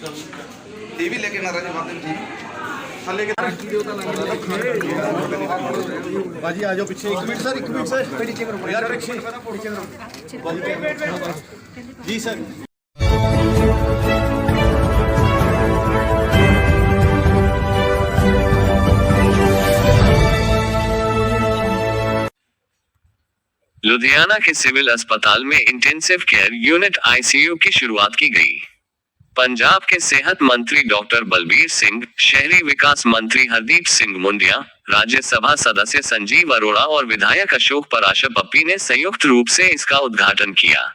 T V लेके नाराज़ राजे माधव जी। हाँ लेके भाजी आ जाओ पीछे। एक मिनट, सर, एक मिनट, सर। यार, पीछे। जी, सर। लुधियाना के सिविल अस्पताल में इंटेंसिव केयर यूनिट आईसीयू की शुरुआत की गई। पंजाब के सेहत मंत्री डॉक्टर बलबीर सिंह, शहरी विकास मंत्री हरदीप सिंह मुंडिया, राज्यसभा सदस्य संजीव अरोड़ा और विधायक अशोक पराशर पप्पी ने संयुक्त रूप से इसका उद्घाटन किया।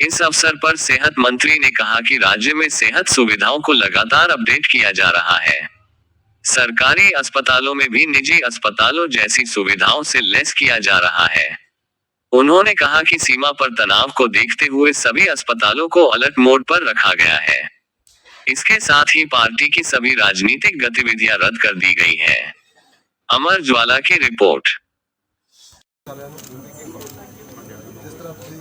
इस अवसर पर सेहत मंत्री ने कहा कि राज्य में सेहत सुविधाओं को लगातार अपडेट किया जा रहा है। सरकारी अस्पतालों में भी निजी अस्पतालों जैसी सुविधाओं से लेस किया जा रहा है। उन्होंने कहा कि सीमा पर तनाव को देखते हुए सभी अस्पतालों को अलर्ट मोड पर रखा गया है इसके साथ ही पार्टी की सभी राजनीतिक गतिविधियां रद्द कर दी गई है अमर ज्वाला की रिपोर्ट ਜਿਸ ਤਰ੍ਹਾਂ ਤੁਸੀਂ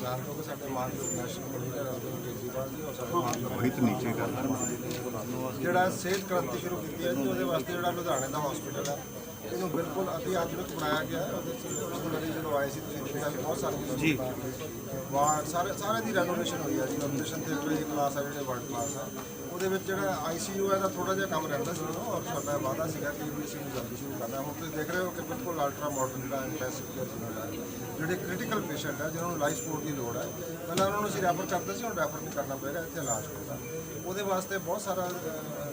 ਜਾਣਦੇ ਹੋ ਕਿ ਸਾਡੇ ਮਾਨਯੋਗ ਨੈਸ਼ਨਲ ਕਮਿਸ਼ਨਰ ਅਰਵਿੰਦ ਕੇਜਰੀਵਾਲ ਜੀ ਔਰ ਸਾਡੇ ਮਾਨਯੋਗ ਹਿੱਤ ਨੀਚੇ ਕਰਨਾ ਜਿਹੜਾ ਸਿਹਤ ਕ੍ਰਾਂਤੀ ਸ਼ੁਰੂ ਕੀਤੀ ਹੈ ਜੀ ਉਹਦੇ ਵਾਸਤੇ ਜਿਹੜਾ ਲੁਧਿਆਣੇ ਦਾ ਹਸਪੀਟਲ ਹੈ ਇਹਨੂੰ ਬਿਲਕੁਲ ਅਤੀ ਆਧੁਨਿਕ ਬਣਾਇਆ ਗਿਆ ਹੈ। ਉਹਦੇ ਵਾਰੀ ਜਦੋਂ ਆਏ ਸੀ ਤੁਸੀਂ ਦੇਖਿਆ ਬਹੁਤ ਸਾਰੀਆਂ ਜੀ। ਵਾਰਡ ਸਾਰੇ ਸਾਰੇ ਦੀ ਰੈਨੋਵੇਸ਼ਨ ਹੋਈ ਹੈ ਜੀ। ਆਪਰੇਸ਼ਨ ਥੀਏਟਰ ਦੀ ਕਲਾਸ ਹੈ ਜਿਹੜੇ ਵਰਲਡ ਕਲਾਸ ਹੈ ਉਹਦੇ ਵਿੱਚ ਜਿਹੜਾ ਆਈਸੀਯੂ ਹੈ ਦਾ ਥੋੜਾ ਜਿਹਾ ਕੰਮ ਰਹਿੰਦਾ ਸੀ ਔਰ ਸਾਡਾ ਵਾਅਦਾ ਸੀਗਾ ਕਿ ਵੀ ਅਸੀਂ ਜਲਦੀ ਸ਼ੁਰੂ ਕਰਨਾ ਹੁਣ ਤੁਸੀਂ ਦੇਖ ਰਹੇ ਹੋ ਕਿ ਬਿਲਕੁਲ ਅਲਟਰਾ ਮਾਡਰਨ ਜਿਹੜਾ ਇੰਟੈਂਸਿਵ ਕੇਅਰ ਯੂਨਿਟ ਹੈ ਜਿਹੜੇ ਕ੍ਰਿਟੀਕਲ ਪੇਸ਼ੈਂਟ ਹੈ ਜਿਹਨਾਂ ਨੂੰ ਲਾਈਫ ਸਪੋਰਟ ਦੀ ਲੋੜ ਹੈ ਪਹਿਲਾਂ ਉਹਨਾਂ ਨੂੰ ਅਸੀਂ ਰੈਫਰ ਕਰਦੇ ਸੀ ਹੁਣ ਰੈਫਰ ਨਹੀਂ ਕਰਨਾ ਪਏਗਾ ਇੱਥੇ ਇਲਾਜ ਹੋਏਗਾ ਉਹਦੇ ਵਾਸਤੇ ਬਹੁਤ ਸਾਰਾ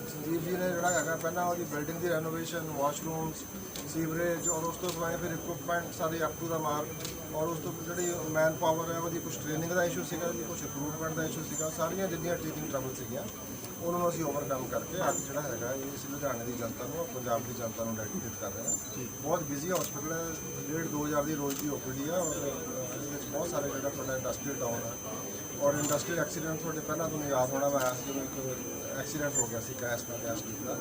ਸੰਜੀਵ ਜੀ ਨੇ ਜਿਹੜਾ ਹੈਗਾ ਪਹਿਲਾਂ ਉਹਦੀ ਬਿਲਡਿੰਗ ਦੀ ਰੈਨੋਵੇਸ਼ਨ ਵਾਸ਼ਰੂਮਸ ਸੀਵਰੇਜ ਔਰ ਉਸ ਤੋਂ ਬਾਅਦ ਫਿਰ ਇਕਵਿਪਮੈਂਟ ਸਾਰੇ ਅਪ ਟੂ ਦਾ ਮਾਰਕ ਔਰ ਉਸ ਤੋਂ ਜਿਹੜੀ ਮੈਨ ਪਾਵਰ ਹੈ ਉਹਦੀ ਕੁਝ ਟ੍ਰੇਨਿੰਗ ਦਾ ਇਸ਼ੂ ਸੀਗਾ ਜੀ ਕੁਝ ਰਿਕਰੂਟਮੈਂਟ ਦਾ ਇਸ਼ੂ ਸੀਗਾ ਸਾਰੀਆਂ ਜਿੰਨੀਆਂ ਟੀਚਿੰਗ ਟਰਬਲ ਸੀਗੀਆਂ ਉਹਨਾਂ ਨੂੰ ਅਸੀਂ ਓਵਰਕਮ ਕਰਕੇ ਅੱਜ ਜਿਹੜਾ ਹੈਗਾ ਇਹ ਇਸ ਲੁਧਿਆਣੇ ਦੀ ਜਨਤਾ ਨੂੰ ਪੰਜਾਬ ਦੀ ਜਨਤਾ ਨੂੰ ਡੈਡੀਕੇਟ ਕਰ ਰਹੇ ਹਾਂ। ਬਹੁਤ ਬਿਜ਼ੀ ਹਸਪੀਟਲ ਹੈ ਡੇਢ 2000 ਦੀ ਰੋਜ਼ ਦੀ ਓਪੀਡੀ ਹੈ ਔਰ ਬਹੁਤ ਸਾਰੇ ਜਿਹੜਾ ਤੁਹਾਡਾ ਇੰਡਸਟਰੀਅਲ ਟਾਊਨ ਹੈ ਔਰ ਇੰਡਸਟਰੀਅਲ ਐਕਸੀਡੈਂਟ ਤੁਹਾਡੇ ਪਹਿਲਾਂ ਤੁਹਾਨੂੰ ਯਾਦ ਹੋਣਾ ਵਾ ਜਦੋਂ ਇੱਕ ਐਕਸੀਡੈਂਟ ਹੋ ਗਿਆ ਸੀ ਗੈਸ ਨਾਲ ਗੈਸ ਲੀਕ ਦਾ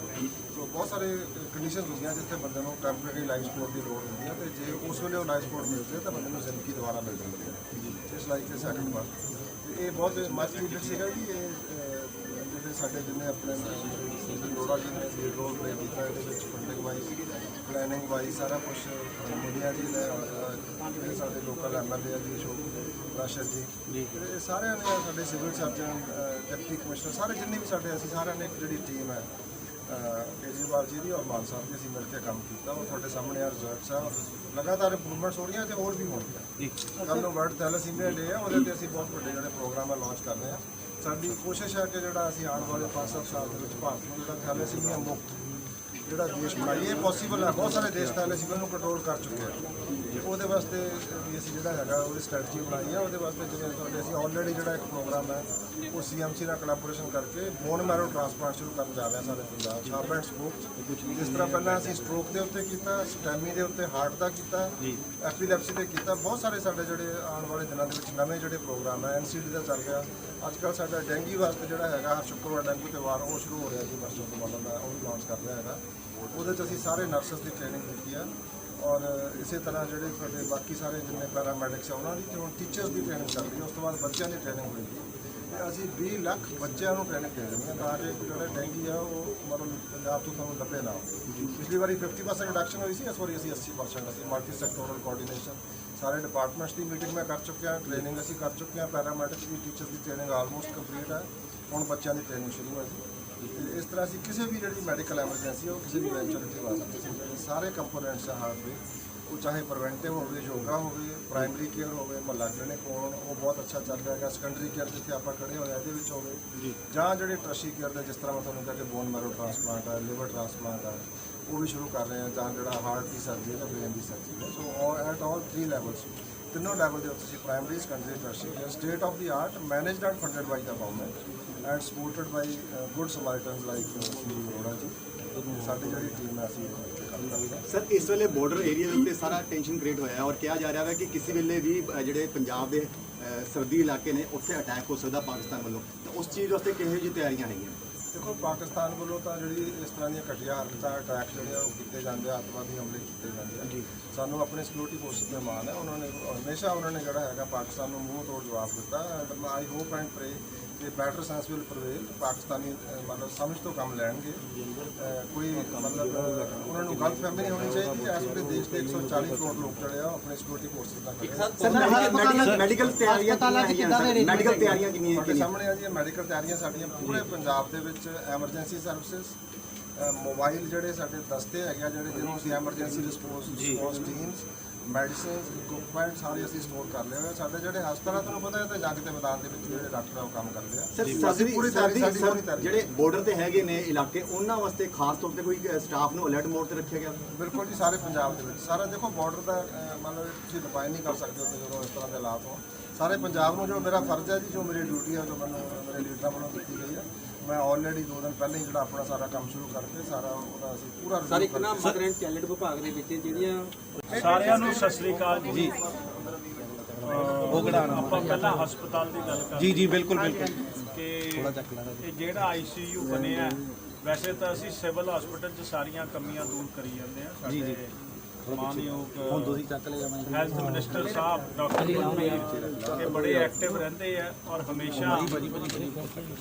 ਸੋ ਬਹੁਤ ਸਾਰੇ ਕੰਡੀਸ਼ਨ ਹੁੰਦੀਆਂ ਜਿੱਥੇ ਬੰਦੇ ਨੂੰ ਟੈਂਪਰੇਰੀ ਲਾਈਫ ਸਪੋਰਟ ਦੀ ਲੋੜ ਹੁੰਦੀ ਹੈ ਤੇ ਜੇ ਉਸ ਵੇਲੇ ਉਹ ਲਾਈਫ ਸਪੋਰਟ ਮਿਲ ਜਾਏ ਤਾਂ ਬੰਦੇ ਨੂੰ ਜ਼ਿੰਦਗੀ ਦੁਬਾਰਾ ਮਿਲ ਜਾਂਦੀ ਹੈ ਇਸ ਲਾਈਕ ਤੇ ਸੈਕੰਡ ਵਨ ਇਹ ਬਹੁਤ ਮਚ ਨੀਡਡ ਸੀਗਾ ਕਿ ਇਹ ਜਿਹੜੇ ਸਾਡੇ ਜਿੰਨੇ ਆਪਣੇ ਲੋੜਾ ਅਰੋੜਾ ਜੀ ਨੇ ਲੀਡ ਰੋਲ ਪਲੇ ਕੀਤਾ, ਇਹਦੇ ਵਿੱਚ ਫੰਡਿੰਗ ਵਾਈਜ਼ ਪਲੈਨਿੰਗ ਵਾਈਜ਼ ਸਾਰਾ ਕੁਝ ਮੀਡੀਆ ਜੀ ਨੇ ਜਿਹੜੇ ਸਾਡੇ ਲੋਕਲ ਐਮਐਲਏ ਆ ਜੀ ਅਸ਼ੋਕ ਰਾਸ਼ਦ ਜੀ ਇਹ ਸਾਰਿਆਂ ਨੇ ਸਾਡੇ ਸਿਵਲ ਸਰਜਨ ਡਿਪਟੀ ਕਮਿਸ਼ਨਰ ਸਾਰੇ ਜਿੰਨੇ ਵੀ ਸਾਡੇ ਅਸੀਂ ਸਾਰਿਆਂ ਨੇ ਇੱਕ ਜਿਹੜੀ ਟੀਮ ਹੈ ਕੇਜਰੀਵਾਲ ਜੀ ਦੀ ਔਰ ਮਾਨ ਸਾਹਿਬ ਦੀ ਅਸੀਂ ਮਿਲ ਕੇ ਕੰਮ ਕੀਤਾ। ਉਹ ਤੁਹਾਡੇ ਸਾਹਮਣੇ ਆ ਰਿਜ਼ਲਟਸ ਆ ਲਗਾਤਾਰ ਇੰਪਰੂਵਮੈਂਟਸ ਹੋ ਰਹੀਆਂ ਤੇ ਹੋਰ ਵੀ ਹੋਣਗੀਆਂ। ਕੱਲ੍ਹ ਨੂੰ ਵਰਲਡ ਥੈਲੇਸੀਮੀਆ ਡੇ ਆ ਉਹਦੇ ਤੇ ਅਸੀਂ ਬਹੁਤ ਵੱਡੇ ਜਿਹੜੇ ਪ੍ਰੋਗਰਾਮ ਆ ਲਾਂਚ ਕਰ ਰਹੇ ਆ। ਸਾਡੀ ਕੋਸ਼ਿਸ਼ ਹੈ ਕਿ ਜਿਹੜਾ ਅਸੀਂ ਆਉਣ ਵਾਲੇ 5-7 ਸਾਲ ਦੇ ਵਿੱਚ ਭਾਰਤ ਨੂੰ ਜਿਹੜਾ ਥੈਲੇਸੀਮੀਆ ਮੁਕਤ ਜਿਹੜਾ ਦੇਸ਼ ਬਣਾਈਏ ਪੋਸੀਬਲ ਹੈ। ਬਹੁਤ ਸਾਰੇ ਦੇਸ਼ ਥੈਲੇਸੀਮੀਆ ਨੂੰ ਕੰਟਰੋਲ ਕਰ ਚੁੱਕੇ ਆ। ਉਹਦੇ ਵਾਸਤੇ ਵੀ ਅਸੀਂ ਜਿਹੜਾ ਹੈਗਾ ਉਹਦੀ ਸਟ੍ਰੈਟਜੀ ਬਣਾਈ ਹੈ ਉਹਦੇ ਵਾਸਤੇ ਜਿਵੇਂ ਤੁਹਾਡੇ ਅਸੀਂ ਆਲਰੇਡੀ ਜਿਹੜਾ ਇੱਕ ਪ੍ਰੋਗਰਾਮ ਹੈ ਉਹ ਸੀਐਮਸੀ ਨਾਲ ਕੋਲੈਬੋਰੇਸ਼ਨ ਕਰਕੇ ਬੋਨ ਮੈਰੋ ਟ੍ਰਾਂਸਪਲਾਂਟ ਸ਼ੁਰੂ ਕਰਨ ਜਾ ਰਹੇ ਸਾਰੇ ਪੰਜਾਬ ਹਾਰਟ ਐਂਡ ਸਟ੍ਰੋਕ ਜਿਸ ਤਰ੍ਹਾਂ ਪਹਿਲਾਂ ਅਸੀਂ ਸਟ੍ਰੋਕ ਦੇ ਉੱਤੇ ਕੀਤਾ ਸਟੈਮੀ ਦੇ ਉੱਤੇ ਹਾਰਟ ਦਾ ਕੀਤਾ ਐਪੀਲੈਪਸੀ ਤੇ ਕੀਤਾ ਬਹੁਤ ਸਾਰੇ ਸਾਡੇ ਜਿਹੜੇ ਆਉਣ ਵਾਲੇ ਦਿਨਾਂ ਦੇ ਵਿੱਚ ਨਵੇਂ ਜਿਹੜੇ ਪ੍ਰੋਗਰਾਮ ਹੈ ਐਨਸੀਡੀ ਦਾ ਚੱਲ ਰਿਹਾ। ਅੱਜ ਕੱਲ੍ਹ ਸਾਡਾ ਡੈਂਗੀ ਵਾਸਤੇ ਜਿਹੜਾ ਹੈਗਾ ਹਰ ਸ਼ੁੱਕਰਵਾਰ ਡੈਂਗੂ ਤੇ ਵਾਰ ਉਹ ਸ਼ੁਰੂ ਹੋ ਰਿਹਾ ਜੀ ਨਰਸੋਂ ਤੋਂ ਮਾਲਾ ਦਾ ਉਹ ਵੀ ਲਾਂਚ ਕਰ ਰਿਹਾ ਹੈਗਾ। ਉਹਦੇ 'ਚ ਅਸੀਂ ਸਾਰੇ ਨਰਸਸ ਦੀ ਟ੍ਰੇਨਿੰਗ ਦਿੱਤੀ ਆ। ਔਰ ਇਸੇ ਤਰ੍ਹਾਂ ਜਿਹੜੇ ਤੁਹਾਡੇ ਬਾਕੀ ਸਾਰੇ ਜਿੰਨੇ ਪੈਰਾਮੈਡਿਕਸ ਆ, ਉਹਨਾਂ ਦੀ ਤੇ ਹੁਣ ਟੀਚਰਸ ਦੀ ਟ੍ਰੇਨਿੰਗ ਚੱਲ ਰਹੀ ਹੈ, ਉਸ ਤੋਂ ਬਾਅਦ ਬੱਚਿਆਂ ਦੀ ਟ੍ਰੇਨਿੰਗ ਹੋਏਗੀ। ਤੇ ਅਸੀਂ 20 ਲੱਖ ਬੱਚਿਆਂ ਨੂੰ ਟ੍ਰੇਨਿੰਗ ਦੇ ਰਹੇ ਹਾਂ ਤਾਂ ਕਿ ਜਿਹੜਾ ਡੈਂਗੀ ਆ, ਉਹ ਮਤਲਬ ਪੰਜਾਬ ਤੋਂ ਤੁਹਾਨੂੰ ਲੱਭੇ ਨਾ ਪਿਛਲੀ ਵਾਰੀ 50% ਰਿਡਕਸ਼ਨ ਹੋਈ ਸੀ, ਇਸ ਵਾਰੀ ਅਸੀਂ 80% ਅਸੀਂ ਮਲਟੀ ਸੈਕਟੋਰਲ ਕੋਆਰਡੀਨੇਸ਼ਨ ਸਾਰੇ ਡਿਪਾਰਟਮੈਂਟਸ ਦੀ ਮੀਟਿੰਗ ਮੈਂ ਕਰ ਚੁੱਕਿਆ ਟ੍ਰੇਨਿੰਗ ਅਸੀਂ ਕਰ ਚੁੱਕੇ ਹਾਂ ਪੈਰਾਮੈਡਿਕਸ ਦੀ ਟੀਚਰਸ ਦੀ ਟ੍ਰੇਨਿੰਗ ਆਲਮੋਸਟ ਕੰਪਲੀਟ ਹੈ। ਹੁਣ ਬੱਚਿਆਂ ਦੀ ਟ੍ਰੇਨਿੰਗ ਸ਼ੁਰੂ ਹੈ ਜੀ ਇਸ ਤਰ੍ਹਾਂ ਅਸੀਂ ਕਿਸੇ ਵੀ ਜਿਹੜੀ ਮੈਡੀਕਲ ਐਮਰਜੈਂਸੀ ਉਹ ਕਿਸੇ ਵੀ ਵੈਂਚਰ ਇੱਥੇ ਲਾ ਸਕਦੇ ਸੀ। ਜਿਹੜੇ ਸਾਰੇ ਕੰਪੋਨੈਂਟਸ ਆ ਹਾਰਟ ਦੇ ਉਹ ਚਾਹੇ ਪ੍ਰੀਵੈਂਟਿਵ ਹੋਵੇ ਯੋਗਾ ਹੋਵੇ ਪ੍ਰਾਇਮਰੀ ਕੇਅਰ ਹੋਵੇ ਮਹੱਲਾ ਕਲੀਨਿਕ ਹੋਣ ਉਹ ਬਹੁਤ ਅੱਛਾ ਚੱਲ ਰਿਹਾ ਹੈਗਾ। ਸੈਕੰਡਰੀ ਕੇਅਰ ਜਿੱਥੇ ਆਪਾਂ ਖੜੇ ਹੋਏ ਆ ਇਹਦੇ ਵਿੱਚ ਹੋਵੇ। ਜਾਂ। ਜਿਹੜੇ ਟਰਸ਼ੀ ਕੇਅਰ ਦੇ ਜਿਸ ਤਰ੍ਹਾਂ ਮੈਂ ਤੁਹਾਨੂੰ ਕਿਹਾ ਕਿ ਬੋਨ ਮੈਰੋ ਟ੍ਰਾਂਸਪਲਾਂਟ ਹੈ ਲਿਵਰ ਟ੍ਰਾਂਸਪਲਾਂਟ ਹੈ ਉਹ ਵੀ ਸ਼ੁਰੂ ਕਰ ਰਹੇ ਆ ਜਾਂ ਜਿਹੜਾ ਹਾਰਟ ਦੀ ਸਰਜਰੀ ਹੈ ਬ੍ਰੇਨ ਦੀ ਸਰਜਰੀ ਹੈ ਸੋ ਐਟ ਆਲ 3 ਲੈਵਲਸ ਤਿੰਨੋਂ ਲੈਵਲ ਦੇ ਉੱਤੇ ਅਸੀਂ primary secondary tertiary care state of the art managed and funded by the government and supported by good Samaritans like Shri Arora ji ਸਾਡੀ ਜਿਹੜੀ team ਹੈ ਅਸੀਂ ਸਰ ਇਸ ਵੇਲੇ ਬਾਰਡਰ ਏਰੀਆ ਦੇ ਉੱਤੇ ਸਾਰਾ ਟੈਨਸ਼ਨ ਕ੍ਰੀਏਟ ਹੋਇਆ ਹੈ ਔਰ ਕਿਹਾ ਜਾ ਰਿਹਾ ਹੈ ਕਿ ਕਿਸੇ ਵੇਲੇ ਵੀ ਜਿਹੜੇ ਪੰਜਾਬ ਦੇ ਅ, ਸਰਦੀ ਇਲਾਕੇ ਨੇ ਉੱਥੇ ਅਟੈਕ ਹੋ ਸਕਦਾ ਪਾਕਿਸਤਾਨ ਵੱਲੋਂ ਤਾਂ ਉਸ ਚੀਜ਼ ਵਾਸਤੇ ਕਿਹੋ ਜਿਹੀ ਤਿਆਰੀਆਂ ਨਹੀਂ ਹਨ ਦੇਖੋ ਪਾਕਿਸਤਾਨ ਵੱਲੋਂ ਤਾਂ ਜਿਹੜੀ ਇਸ ਤਰ੍ਹਾਂ ਦੀਆਂ ਘਟੀਆਂ ਹਰਕਤਾਂ ਅਟੈਕ ਜਿਹੜੇ ਆ ਉਹ ਕੀਤੇ ਜਾਂਦੇ ਆ ਅੱਤਵਾਦੀ ਹਮਲੇ ਕੀਤੇ ਜਾਂਦੇ ਆ। ਸਾਨੂੰ ਆਪਣੇ ਸਿਕਿਉਰਿਟੀ ਫੋਰਸਿਸ ਤੇ ਮਾਣ ਹੈ। ਉਹਨਾਂ ਨੇ ਹਮੇਸ਼ਾ ਉਹਨਾਂ ਨੇ ਜਿਹੜਾ ਹੈਗਾ ਪਾਕਿਸਤਾਨ ਨੂੰ ਮੂੰਹ ਤੋੜ ਜਵਾਬ ਦਿੱਤਾ। And I hope and pray that better sense will prevail Pakistani ਮਤਲਬ ਸਮਝ ਤੋਂ ਕੰਮ ਲੈਣਗੇ। ਕੋਈ ਮਤਲਬ ਉਹਨਾਂ ਨੂੰ ਗਲਤ ਫਹਿਮੀ ਨਹੀਂ ਹੋਣੀ ਚਾਹੀਦੀ ਇਸ ਵੇਲੇ ਦੇਸ਼ ਦੇ 140 ਕਰੋੜ ਲੋਕ ਜਿਹੜੇ ਆ ਆਪਣੇ ਸਿਕਿਉਰਿਟੀ ਫੋਰਸਿਸ ਦਾ ਸਰ ਮੈਡੀਕਲ ਤਿਆਰੀਆਂ ਮੈਡੀਕਲ ਤਿਆਰੀਆਂ ਕਿੰਨੀਆਂ ਤੁਹਾਡੇ ਕਿੰਨੀਆਂ ਸਾਹਮਣੇ ਆ ਜੀ ਮੈਡੀਕਲ ਤਿਆਰੀਆਂ ਸਾਡੀਆਂ ਪੂਰੇ ਪੰਜਾਬ ਦੇ ਵਿੱਚ ਐਮਰਜੈਂਸੀ ਸਰਵਿਸਿਜ਼ ਮੋਬਾਈਲ ਜਿਹੜੇ ਸਾਡੇ ਦਸਤੇ ਹੈਗੇ ਆ ਜਿਹੜੇ ਜਿਹਨੂੰ ਅਸੀਂ emergency response response teams medicines equipment ਸਾਰੇ ਅਸੀਂ ਸਟੋਰ ਕਰ ਲਏ ਹੋਏ ਆ। ਸਾਡੇ ਜਿਹੜੇ ਹਸਪਤਾਲਾਂ ਤੁਹਾਨੂੰ ਪਤਾ ਹੈ ਤੇ ਜੰਗ ਦੇ ਮੈਦਾਨ ਦੇ ਵਿੱਚ ਜਿਹੜੇ ਡਾਕਟਰ ਆ ਉਹ ਕੰਮ ਕਰਦੇ ਆ। ਸਰ ਸਰਦੀ ਪੂਰੀ ਤਿਆਰੀ ਸਾਡੀ ਪੂਰੀ ਤਿਆਰੀ। ਜਿਹੜੇ ਬਾਰਡਰ ਤੇ ਹੈਗੇ ਨੇ ਇਲਾਕੇ ਉਹਨਾਂ ਵਾਸਤੇ ਖਾਸ ਤੌਰ ਤੇ ਕੋਈ ਸਟਾਫ ਨੂੰ ਅਲਰਟ ਮੋਡ ਤੇ ਰੱਖਿਆ ਗਿਆ? ਬਿਲਕੁਲ ਜੀ ਸਾਰੇ ਪੰਜਾਬ ਦੇ ਵਿੱਚ। ਸਾਰਾ ਦੇਖੋ ਬਾਰਡਰ ਦਾ ਅਹ, ਮੰਨ ਲਓ ਤੁਸੀਂ ਡਿਫਾਈਨ ਨਹੀਂ ਕਰ ਸਕਦੇ ਉੱਥੇ ਜਦੋਂ ਇਸ ਤਰ੍ਹਾਂ ਦੇ ਹਾਲਾਤ ਹੋਣ। ਸਾਰੇ ਪੰਜਾਬ ਨੂੰ ਜੋ ਮੇਰਾ ਫਰਜ਼ ਹੈ ਜੀ ਜੋ ਮੇਰੀ ਡਿਊਟੀ ਹੈ ਜੋ ਮੈਨੂੰ ਮੇਰੇ ਲੀਡਰਾਂ ਵੱਲੋਂ ਦਿੱਤੀ ਗਈ ਹੈ ਮੈਂ ਆਲਰੇਡੀ ਦੋ ਦਿਨ ਪਹਿਲਾਂ ਹੀ ਜਿਹੜਾ ਆਪਣਾ ਸਾਰਾ ਕੰਮ ਸ਼ੁਰੂ ਕਰਕੇ ਸਾਰਾ ਉਹਦਾ ਅਸੀਂ ਪੂਰਾ ਸਰ ਇੱਕ ਨਾ ਮਦਰ ਐਂਡ ਚਾਈਲਡ ਵਿਭਾਗ ਦੇ ਵਿੱਚ ਜਿਹੜੀਆਂ ਸਾਰਿਆਂ ਨੂੰ ਸਤਿ ਸ੍ਰੀ ਅਕਾਲ ਜੀ। ਬੋਗੜਾ ਆਪਾਂ ਪਹਿਲਾਂ ਹਸਪਤਾਲ ਦੀ ਗੱਲ ਕਰ ਜੀ ਜੀ ਬਿਲਕੁਲ ਬਿਲਕੁਲ। ਕਿ ਇਹ ਜਿਹੜਾ ਆਈਸੀਯੂ ਬਣਿਆ ਵੈਸੇ ਤਾਂ ਅਸੀਂ ਸਿਵਲ ਹਸਪੀਟਲ 'ਚ ਸਾਰੀਆਂ ਕਮੀਆਂ ਦੂਰ ਕਰੀ ਜਾਂਦੇ ਆ ਸਾਡੇ ਮਾਨਯੋਗ ਹੁਣ ਤੁਸੀਂ ਚੱਕ ਲਿਆ ਹੈਲਥ ਮਿਨਿਸਟਰ ਸਾਹਿਬ ਡਾਕਟਰ ਇਹ ਬੜੇ ਐਕਟਿਵ ਰਹਿੰਦੇ ਆ ਔਰ ਹਮੇਸ਼ਾ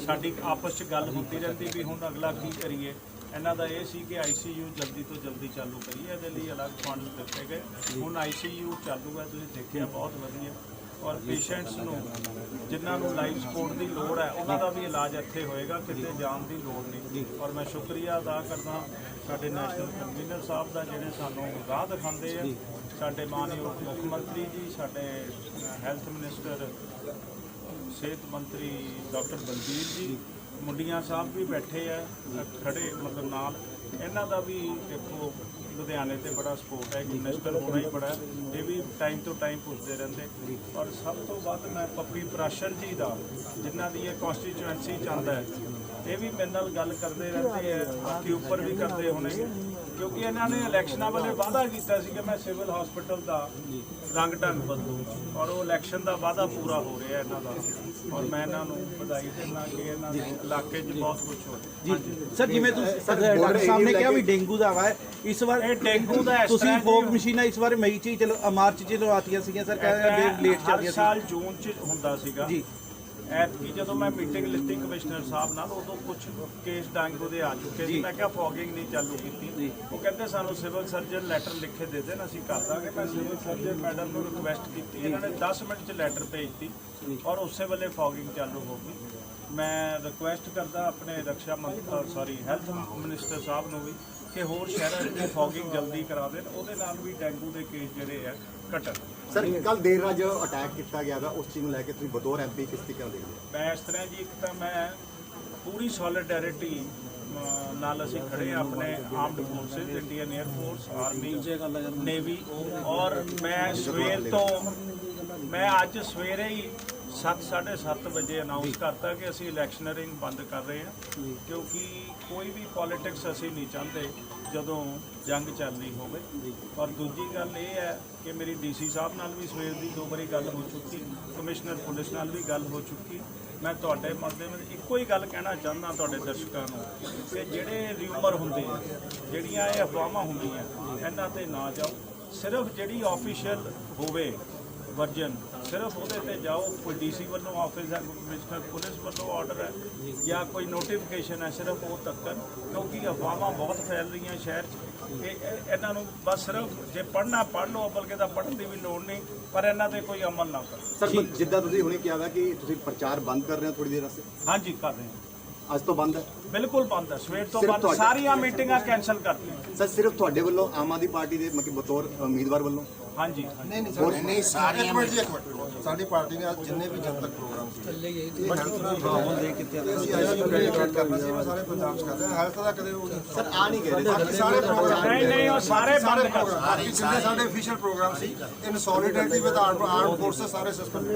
ਸਾਡੀ ਆਪਸ 'ਚ ਗੱਲ ਹੁੰਦੀ ਰਹਿੰਦੀ ਵੀ ਹੁਣ ਅਗਲਾ ਕੀ ਕਰੀਏ। ਇਹਨਾਂ ਦਾ ਇਹ ਸੀ ਕਿ ਆਈਸੀਯੂ ਜਲਦੀ ਤੋਂ ਜਲਦੀ ਚਾਲੂ ਕਰੀਏ ਇਹਦੇ ਲਈ ਅਲੱਗ ਫੰਡ ਦਿੱਤੇ ਗਏ। ਹੁਣ ਆਈਸੀਯੂ ਚਾਲੂ ਹੈ ਤੁਸੀਂ ਦੇਖਿਆ ਬਹੁਤ ਵਧੀਆ। ਔਰ ਪੇਸ਼ੈਂਟਸ ਨੂੰ, ਜਿਨ੍ਹਾਂ ਨੂੰ ਲਾਈਫ ਸਪੋਰਟ ਦੀ ਲੋੜ ਹੈ, ਉਹਨਾਂ ਦਾ ਵੀ ਇਲਾਜ ਇੱਥੇ ਹੋਏਗਾ, ਕਿਤੇ ਜਾਣ ਦੀ ਲੋੜ ਨਹੀਂ। ਔਰ ਮੈਂ ਸ਼ੁਕਰੀਆ ਅਦਾ ਕਰਦਾ ਸਾਡੇ ਨੈਸ਼ਨਲ ਕਨਵੀਨਰ ਸਾਹਿਬ ਦਾ, ਜਿਹੜੇ ਸਾਨੂੰ ਰਾਹ ਦਿਖਾਉਂਦੇ ਆ। ਸਾਡੇ ਮਾਨਯੋਗ ਮੁੱਖ ਮੰਤਰੀ ਜੀ, ਸਾਡੇ ਹੈਲਥ ਮਿਨਿਸਟਰ ਸਿਹਤ ਮੰਤਰੀ ਡਾਕਟਰ ਬਲਬੀਰ ਜੀ ਮੁੰਡੀਆਂ ਸਾਹਿਬ ਵੀ ਬੈਠੇ ਆ ਅ, ਖੜੇ ਮਤਲਬ ਨਾਲ। ਇਹਨਾਂ ਦਾ ਵੀ ਦੇਖੋ ਲੁਧਿਆਣੇ ਤੇ ਬੜਾ ਸਪੋਰਟ ਹੈ ਕਿ ਮਿਨਿਸਟਰ ਹੋਣਾ ਹੀ ਬੜਾ ਇਹ ਵੀ ਟਾਈਮ ਤੋਂ ਟਾਈਮ ਪੁੱਛਦੇ ਰਹਿੰਦੇ। ਔਰ ਸਭ ਤੋਂ ਵੱਧ ਮੈਂ ਪੱਪੀ ਪ੍ਰਾਸ਼ਰ ਜੀ ਦਾ ਜਿਨ੍ਹਾਂ ਦੀ ਇਹ ਕਨਸਟੀਚੁਐਂਸੀ ਚਾਹੁੰਦਾ ਹੈ ਇਹ ਵੀ ਮੇਰੇ ਨਾਲ ਗੱਲ ਕਰਦੇ ਰਹਿੰਦੇ ਆ ਬਾਕੀ ਉੱਪਰ ਵੀ ਕਰਦੇ ਹੋਣੇ ਕਿਉਂਕਿ ਇਹਨਾਂ ਨੇ ਇਲੈਕਸ਼ਨਾਂ ਵੇਲੇ ਵਾਅਦਾ ਕੀਤਾ ਸੀ ਕਿ ਮੈਂ ਸਿਵਲ ਹਸਪੀਟਲ ਦਾ ਰੰਗ ਢੰਗ ਬਦਲੂ ਔਰ ਉਹ ਇਲੈਕਸ਼ਨ ਦਾ ਵਾਅਦਾ ਪੂਰਾ ਹੋ ਰਿਹਾ ਇਹਨਾਂ ਦਾ ਔਰ ਮੈਂ ਇਹਨਾਂ ਨੂੰ ਵਧਾਈ ਦਿੰਦਾ ਕਿ ਇਹਨਾਂ ਦੇ ਇਲਾਕੇ 'ਚ ਬਹੁਤ ਕੁਝ ਹੋ ਰਿਹਾ ਜੀ ਸਰ ਜਿਵੇਂ ਤੁਸੀਂ ਡਾਕਟਰ ਸਾਹਿਬ ਨੇ ਕਿਹਾ ਵੀ ਡੇਂਗੂ ਦਾ ਵਾ ਇਸ ਵਾਰ ਇਹ ਡੇਂਗੂ ਦਾ ਤੁਸੀਂ ਜੀ- ਮਸ਼ੀਨਾਂ ਇਸ ਵਾਰ ਮਈ ਚ ਹੀ ਚਲੋ ਮਾਰਚ ਚ ਲਵਾਤੀਆਂ ਸੀਗੀਆਂ ਸਰ ਕਹਿੰਦੇ ਲੇਟ ਚੱਲਦੀਆਂ ਸੀ। ਸਾਲ ਜੂਨ 'ਚ ਹੁੰਦਾ ਸੀਗਾ। ਜੀ। ਐਤਕੀ ਜਦੋਂ ਮੈਂ ਮੀਟਿੰਗ ਲਿੱਤੀ ਕਮਿਸ਼ਨਰ ਸਾਹਿਬ ਨਾਲ ਉਦੋਂ ਕੁਝ ਕੇਸ ਡਾਂਗੂ ਦੇ ਆ ਚੁੱਕੇ ਸੀ। ਮੈਂ ਕਿਹਾ ਫੌਗਿੰਗ ਨਹੀਂ ਚਾਲੂ ਕੀਤੀ। ਉਹ ਕਹਿੰਦੇ ਸਾਨੂੰ ਸਿਵਲ ਸਰਜਨ ਲੈਟਰ ਲਿਖ ਕੇ ਦੇ ਦੇਣ ਅਸੀਂ ਕਰ ਦਾਂਗੇ। ਮੈਂ ਸਿਵਲ ਸਰਜਨ ਮੈਡਮ ਨੂੰ ਰਿਕੁਐਸਟ ਕੀਤੀ। ਇਹਨਾਂ ਨੇ 10 ਮਿੰਟ 'ਚ ਲੈਟਰ ਭੇਜਤੀ ਔਰ ਉਸੇ ਵੇਲੇ ਫੌਗਿੰਗ ਚਾਲੂ ਹੋ ਗਈ। ਮੈਂ ਰਿਕੁਐਸਟ ਕਰਦਾ ਆਪਣੇ ਰੱਖਿਆ ਮੰਤਰੀ ਸੌਰੀ ਹੈਲਥ ਮਿਨਿਸਟਰ ਸਾਹਿਬ ਨੂੰ ਵੀ ਕਿ ਹੋਰ ਸ਼ਹਿਰਾਂ 'ਚ ਫੌਗਿੰਗ ਜਲਦੀ ਕਰਾ ਦੇਣ ਉਹਦੇ ਨਾਲ ਵੀ ਡੇਂਗੂ ਦੇ ਕੇਸ ਜਿਹੜੇ ਆ ਘਟਣ। ਸਰ ਕੱਲ ਦੇਰ ਰਾਤ ਅਟੈਕ ਕੀਤਾ ਗਿਆ ਵਾ ਉਸ ਚੀਜ਼ ਨੂੰ ਲੈ ਕੇ ਤੁਸੀਂ ਬਤੌਰ ਐਮਪੀ ਕਿਸ ਤਰੀਕੇ ਨਾਲ ਦੇਖਦੇ ਹੋ? ਮੈਂ ਇਸ ਤਰ੍ਹਾਂ ਜੀ, ਇੱਕ ਤਾਂ ਮੈਂ ਪੂਰੀ ਸੋਲੀਡੈਰਿਟੀ ਨਾਲ ਅਸੀਂ ਖੜੇ ਹਾਂ ਆਪਣੇ armed forces Indian air force army navy ਔਰ ਮੈਂ ਸਵੇਰ ਤੋਂ, ਮੈਂ ਅੱਜ ਸਵੇਰੇ ਹੀ 7:30 ਵਜੇ ਅਨਾਉਂਸ ਕਰਤਾ ਕਿ ਅਸੀਂ ਇਲੈਕਸ਼ਨਰਿੰਗ ਬੰਦ ਕਰ ਰਹੇ ਹਾਂ। ਕਿਉਂਕਿ ਕੋਈ ਵੀ ਪੋਲਿਟਿਕਸ ਅਸੀਂ ਨਹੀਂ ਚਾਹੁੰਦੇ ਜਦੋਂ ਜੰਗ ਚੱਲ ਰਹੀ ਹੋਵੇ ਔਰ ਦੂਜੀ ਗੱਲ ਇਹ ਹੈ ਕਿ ਮੇਰੀ ਡੀਸੀ ਸਾਹਿਬ ਨਾਲ ਵੀ ਸਵੇਰ ਦੀ ਦੋ ਵਾਰੀ ਗੱਲ ਹੋ ਚੁੱਕੀ ਕਮਿਸ਼ਨਰ ਪੁਲਿਸ ਨਾਲ ਵੀ ਗੱਲ ਹੋ ਚੁੱਕੀ। ਮੈਂ ਤੁਹਾਡੇ ਮੱਦੇ ਵਿੱਚ ਇੱਕੋ ਹੀ ਗੱਲ ਕਹਿਣਾ ਚਾਹੁੰਦਾ ਤੁਹਾਡੇ ਦਰਸ਼ਕਾਂ ਨੂੰ ਕਿ ਜਿਹੜੇ ਰਿਊਮਰ ਹੁੰਦੇ ਆ ਜਿਹੜੀਆਂ ਇਹ ਅਫਵਾਹਾਂ ਹੁੰਦੀਆਂ ਇਹਨਾਂ ਤੇ ਨਾ ਜਾਓ। ਸਿਰਫ ਜਿਹੜੀ ਆਫੀਸ਼ੀਅਲ ਹੋਵੇ ਵਰਜਨ ਸਿਰਫ ਉਹਦੇ ਤੇ ਜਾਓ ਕੋਈ ਡੀਸੀ ਵੱਲੋਂ ਆਫਿਸ ਹੈ ਕਮਿਸ਼ਨਰ ਪੁਲਿਸ ਵੱਲੋਂ ਆਰਡਰ ਹੈ ਜਾਂ ਕੋਈ ਨੋਟੀਫਿਕੇਸ਼ਨ ਹੈ ਸਿਰਫ ਉਹ ਤੱਕਨ ਕਿਉਂਕਿ ਅਫਵਾਹਾਂ ਬਹੁਤ ਫੈਲ ਰਹੀਆਂ ਸ਼ਹਿਰ 'ਚ। ਇਹ- ਇਹਨਾਂ ਨੂੰ ਬਸ ਸਿਰਫ ਜੇ ਪੜ੍ਹਨਾ ਪੜ੍ਹ ਲਓ ਬਲਕਿ ਤਾਂ ਪੜ੍ਹਨ ਦੀ ਵੀ ਲੋੜ ਨਹੀਂ ਪਰ ਇਹਨਾਂ ਤੇ ਕੋਈ ਅਮਲ ਨਾ ਕਰੋ। ਸਰ ਜਿੱਦਾਂ ਤੁਸੀਂ ਹੁਣੇ ਕਿਹਾ ਵਾ ਕਿ ਤੁਸੀਂ ਪ੍ਰਚਾਰ ਬੰਦ ਕਰ ਰਹੇ ਹੋ ਥੋੜੀ ਦੇਰ ਵਾਸਤੇ? ਹਾਂਜੀ ਕਰ ਰਹੇ ਹਾਂ। ਅੱਜ ਤੋਂ ਬੰਦ ਹੈ? ਬਿਲਕੁਲ ਬੰਦ ਹੈ। ਸਵੇਰ ਤੋਂ ਬੰਦ ਸਾਰੀਆਂ ਮੀਟਿੰਗਾਂ ਕੈਨਸਲ ਕਰਤੀਆਂ ਸਰ ਸਿਰਫ ਤੁਹਾਡੇ ਵੱਲੋਂ ਆਮ ਆਦਮੀ ਪਾਰਟੀ ਦੇ ਮਤਲਬ ਬਤੌਰ ਉਮੀਦਵਾਰ ਵੱਲੋਂ? ਹਾਂਜੀ। ਨਹੀਂ ਨਹੀਂ ਸਰ ਨਹੀਂ ਸਾਰੀਆਂ ਸਾਡੀ ਪਾਰਟੀ ਨੇ ਅੱਜ ਜਿੰਨੇ ਵੀ ਜਨਤਕ ਪ੍ਰੋਗਰਾਮ ਸੀ। ਚੱਲੇ ਗਏ ਅਸੀਂ ਆਈਸੀਯੂ ਡੈਡੀਕੇਟ ਕਰਨਾ ਸੀ ਸਾਰੇ ਪੰਜਾਬ ਚ ਕਰਦੇ ਹਾਂ। ਹੈਲਥ ਦਾ ਕਦੇ ਉਹ ਸਰ ਆ ਨਹੀਂ ਰਹੇ ਬਾਕੀ ਸਾਰੇ ਪ੍ਰੋਗਰਾਮ ਨਹੀਂ ਨਹੀਂ ਉਹ ਸਾਰੇ ਬੰਦ ਕਰ ਬਾਕੀ ਜਿੰਨੇ ਸਾਡੇ official programme C in solidarity with arm forces ਸਾਰੇ ਸਸਪੈਂਡ